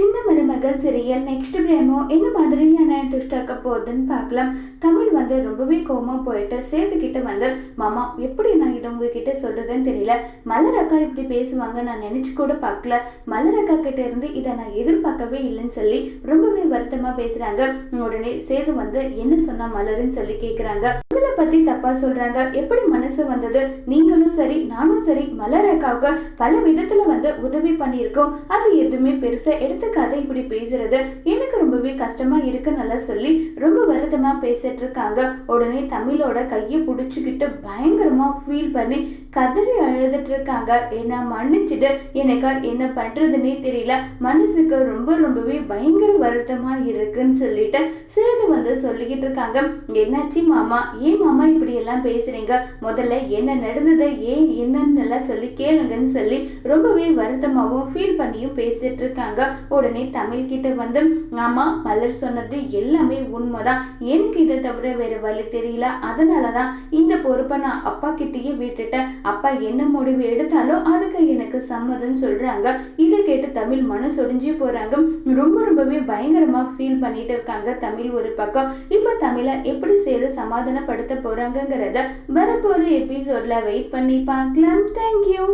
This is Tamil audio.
சின்ன மருமகள் சீரியல் நெக்ஸ்ட் பிரேமோ என்ன மாதிரியான ட்விஸ்ட் ஆக்க போகுதுன்னு பார்க்கலாம். தமிழ் வந்து ரொம்பவே கோமா போயிட்டு சேர்த்துக்கிட்ட வந்து மாமா எப்படி நான் இதை உங்ககிட்ட சொல்றதுன்னு தெரியல. மலர் அக்கா இப்படி பேசுவாங்க நான் நினைச்சு கூட பார்க்கல. மலர் அக்கா கிட்ட இருந்து இதை நான் எதிர்பார்க்கவே இல்லைன்னு சொல்லி ரொம்பவே வருத்தமா பேசுறாங்க. உடனே சேது வந்து என்ன சொன்னா மலருன்னு சொல்லி கேட்குறாங்க பத்தி தப்பா சொல்றாங்க. எப்படி மனசு வந்தது? நீங்களும் சரி நானும் சரி மலர் அக்காவுக்கு பல விதத்துல வந்து உதவி பண்ணியிருக்கோம். அது எதுவுமே பெருசா எடுத்துக்காத இப்படி பேசுறது. எனக்கு ரொம்பவே கஷ்டமா இருக்குன்னு சொல்லி ரொம்ப வருத்தமா பேசிட்டு இருக்காங்க. உடனே தமிழோட கையை பிடிச்சிக்கிட்டு பயங்கரமா ஃபீல் பண்ணி கதறி அழுதுட்டு இருக்காங்க. என்ன மன்னிச்சுட்டு எனக்கு என்ன பண்றதுன்னே தெரியல. மனசுக்கு ரொம்ப ரொம்பவே பயங்கர வருத்தமா இருக்குன்னு சொல்லிட்டு சேது வந்து சொல்லிக்கிட்டு இருக்காங்க. என்னாச்சு மாமா? ஏன் மாமா இப்படி எல்லாம் பேசுறீங்க? முதல்ல என்ன நடந்தது? ஏன் என்னன்னு எல்லாம் சொல்லி கேளுங்கன்னு சொல்லி ரொம்பவே வருத்தமாகவும் ஃபீல் பண்ணியும் பேசிட்டு இருக்காங்க. உடனே தமிழ் கிட்ட வந்து ஆமா மலர் சொன்னது எல்லாமே உண்மைதான். எனக்கு இதை தவிர வேற வழி தெரியல. அதனாலதான் இந்த பொறுப்பை நான் அப்பா கிட்டேயே விட்டுட்டேன். அப்பா என்ன முடிவு எடுத்தாலும் அதுக்கு எனக்கு சம்மதம் சொல்றாங்க. இதை கேட்டு தமிழ் மனசொடிஞ்சு போறாங்க. ரொம்ப ரொம்பவே பயங்கரமாக ஃபீல் பண்ணிட்டு இருக்காங்க. தமிழ் ஒரு பக்கம். இப்போ தமிழை எப்படி செய்து சமாதானப்படுத்த போகிறாங்கங்கிறத வரப்போகிற எபிசோட்ல வெயிட் பண்ணி பார்க்கலாம். தேங்க்யூ